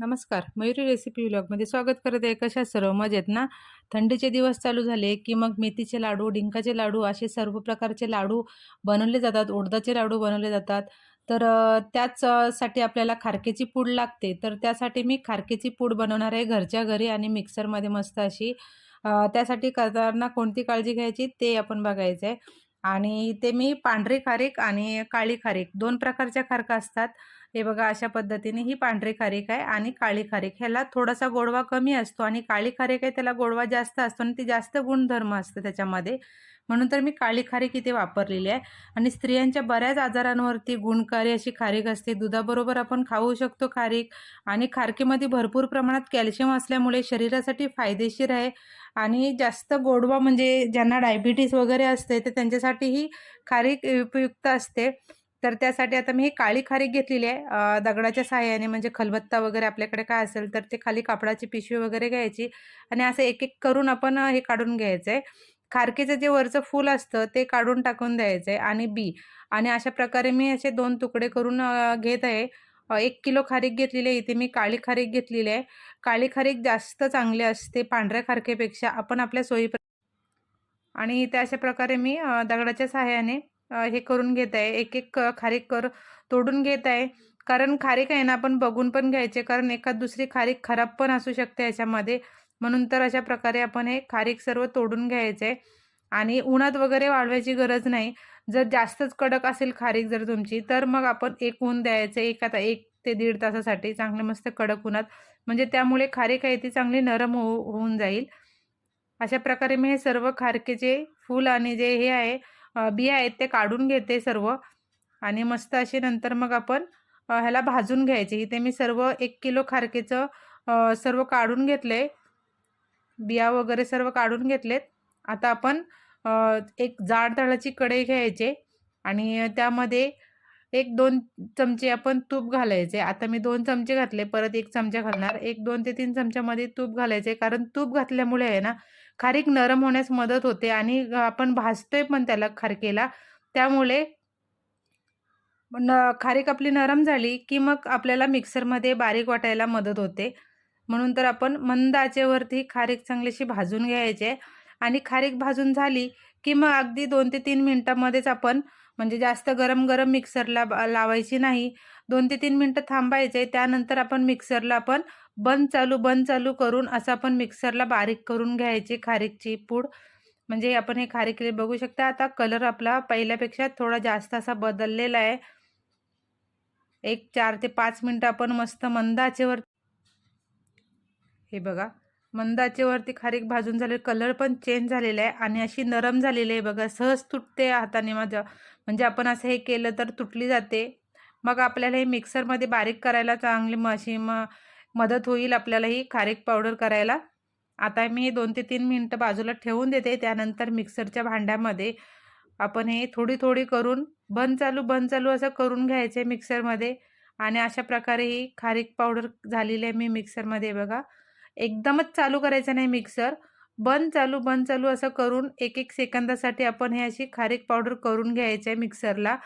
नमस्कार. मयुरी रेसिपी व्लॉगमध्ये स्वागत करत आहे. कशा सर्व? मजेत ना? थंडीचे दिवस चालू झाले की मग मेथीचे लाडू डिंकाचे लाडू असे सर्व प्रकारचे लाडू बनवले जातात. उडदाचे लाडू बनवले जातात. तर त्याच साठी आपल्याला खारकेची पूड लागते. तर त्यासाठी मी खारकेची पूड बनवणार आहे घरच्या घरी आणि मिक्सरमध्ये मस्त अशी. त्यासाठी करताना कोणती काळजी घ्यायची ते आपण बघायचं आहे. आणि ते मी पांढरी खारीक आणि काळी खारीक दोन प्रकारच्या खारका असतात. हे बघा अशा पद्धतीने ही पांढरी खारीक आहे आणि काळी खारीक. ह्याला थोडासा गोडवा कमी असतो आणि काळी खारीक आहे त्याला गोडवा जास्त असतो आणि ती जास्त गुणधर्म असतं त्याच्यामध्ये. म्हणून तर मी काळी खारीक इथे वापरलेली आहे. आणि स्त्रियांच्या बऱ्याच आजारांवरती गुणकारी अशी खारीक असते. दुधाबरोबर आपण खाऊ शकतो खारीक आणि खारकीमध्ये भरपूर प्रमाणात कॅल्शियम असल्यामुळे शरीरासाठी फायदेशीर आहे. आणि जास्त गोडवा म्हणजे ज्यांना डायबिटीस वगैरे असते तर त्यांच्यासाठी ही खारीक उपयुक्त असते. तर त्यासाठी आता मी ही काळी खारीक घेतलेली आहे. दगडाच्या सहाय्याने म्हणजे खलबत्ता वगैरे आपल्याकडे काय असेल तर ते खाली कापडाची पिशवी वगैरे घ्यायची आणि असं एक एक करून आपण हे काढून घ्यायचं आहे खारकेचं जे वरचं फूल असतं ते काढून टाकून द्यायचं आहे आणि बी. आणि अशा प्रकारे मी असे दोन तुकडे करून घेत आहे. एक किलो खारीक घेतलेली आहे. इथे मी काळी खारीक घेतलेली आहे. काळी खारीक जास्त चांगली असते पांढऱ्या खारकेपेक्षा आपण आपल्या सोयी आणि इथे अशा प्रकारे मी दगडाच्या सहाय्याने हे करून घेत आहे. एक एक क- खारीक कर तोडून घेत आहे. कारण खारीक आहे ना आपण बघून पण घ्यायचे. कारण एखाद दुसरी खारीक खराब पण असू शकते याच्यामध्ये. म्हणून तर अशा प्रकारे आपण हे खारीक सर्व तोडून घ्यायचे. आहे आणि उन्हात वगैरे वाळवायची गरज नाही. जर जास्तच कडक असेल खारीक जर तुमची तर मग आपण एक ऊन द्यायचं. एक आता एक ते दीड तासासाठी चांगले मस्त कडक उन्हात. म्हणजे त्यामुळे खारीक आहे ती चांगली नरम होऊ होऊन जाईल. अशा प्रकारे मी हे सर्व खारकेचे फूल आणि जे हे आहे बिया आहेत ते काढून घेते सर्व. आणि मस्त असे नंतर मग आपण ह्याला भाजून घ्यायचे. इथे मी सर्व एक किलो खारकेचं सर्व काढून घेतले. बिया वगैरे सर्व काढून घेतलेत. आता आपण एक जाड तळाची कढई घ्यायचे. आणि त्यामध्ये एक दोन चमचे आपण तूप घालायचे. आता मी दोन चमचे घातले. परत एक चमचा घालणार. एक दोन ते तीन चमच्यामध्ये तूप घालायचे. कारण तूप घातल्यामुळे आहे ना खारीक नरम होण्यास मदत होते आणि आपण भाजतोय पण त्याला खारकेला. त्यामुळे न खारीक आपली नरम झाली की मग आपल्याला मिक्सरमध्ये बारीक वाटायला मदत होते. म्हणून तर आपण मंद आचेवरती खारीक चांगलीशी भाजून घ्यायचे आणि खारीक भाजून झाली की मग अगदी दोन ते तीन मिनटामध्येच आपण म्हणजे जास्त गरम गरम मिक्सरला लावायची नाही. दोन ते तीन मिनटं थांबायचे त्यानंतर आपण मिक्सरला आपण बंद चालू बंद चालू करून असं आपण मिक्सरला बारीक करून घ्यायची खारीकची पूड. म्हणजे आपण हे खारीकले बघू शकता. आता कलर आपला पहिल्यापेक्षा थोडा जास्त असा बदललेला आहे. एक चार ते पाच मिनटं आपण मस्त मंदाचेवर हे बघा. मंदाचेवरती खारीक भाजून झाले कलर पण चेंज झालेला आहे. आणि अशी नरम झालेली आहे बघा. सहज तुटते हाताने माझ्या म्हणजे आपण असं हे केलं तर तुटली जाते. मग आपल्याला हे मिक्सरमध्ये बारीक करायला चांगली म अशी म मदत होईल आपल्याला ही खारीक पावडर करायला. आता मी हे दोन ते तीन मिनटं बाजूला ठेवून देते. त्यानंतर मिक्सरच्या भांड्यामध्ये आपण हे थोडी थोडी करून बंद चालू बंद चालू असं करून घ्यायचं आहे मिक्सरमध्ये. आणि अशा प्रकारे ही खारीक पावडर झालेली आहे मी मिक्सरमध्ये बघा. एकदमच चालू करायचं नाही मिक्सर. बंद चालू बंद चालू असं करून एक एक सेकंदासाठी आपण हे अशी खारीक पावडर करून घ्यायचं आहे मिक्सरला.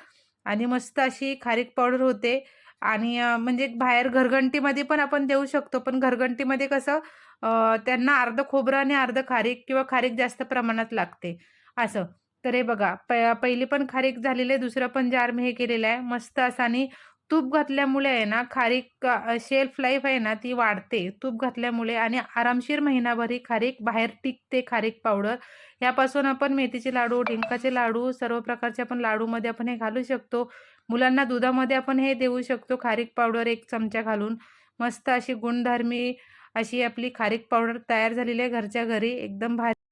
आणि मस्त अशी खारीक पावडर होते. आणि म्हणजे बाहेर घरघंटीमध्ये पण आपण देऊ शकतो. पण घरघंटीमध्ये कसं त्यांना अर्ध खोबरं आणि अर्ध खारीक किंवा खारीक जास्त प्रमाणात लागते. असं. तर हे बघा प पहिली पण खारीक झालेली आहे दुसरं पण जार मी हे केलेलं आहे. मस्त असं आणि तूप घातल्यामुळे आहे ना खारीक शेल्फ लाईफ आहे ना ती वाढते. तूप घातल्यामुळे आणि आरामशीर महिनाभर ही खारीक बाहेर टिकते खारीक पावडर यापासून आपण मेथीचे लाडू डिंकाचे लाडू सर्व प्रकारचे आपण लाडूमध्ये आपण हे घालू शकतो. मुलांना दुधामध्ये आपण हे देऊ शकतो खारीक पावडर एक चमचा घालून. मस्त अशी गुणधर्मी अशी आपली खारीक पावडर तयार झालेली आहे घरच्या घरी. एकदम भारी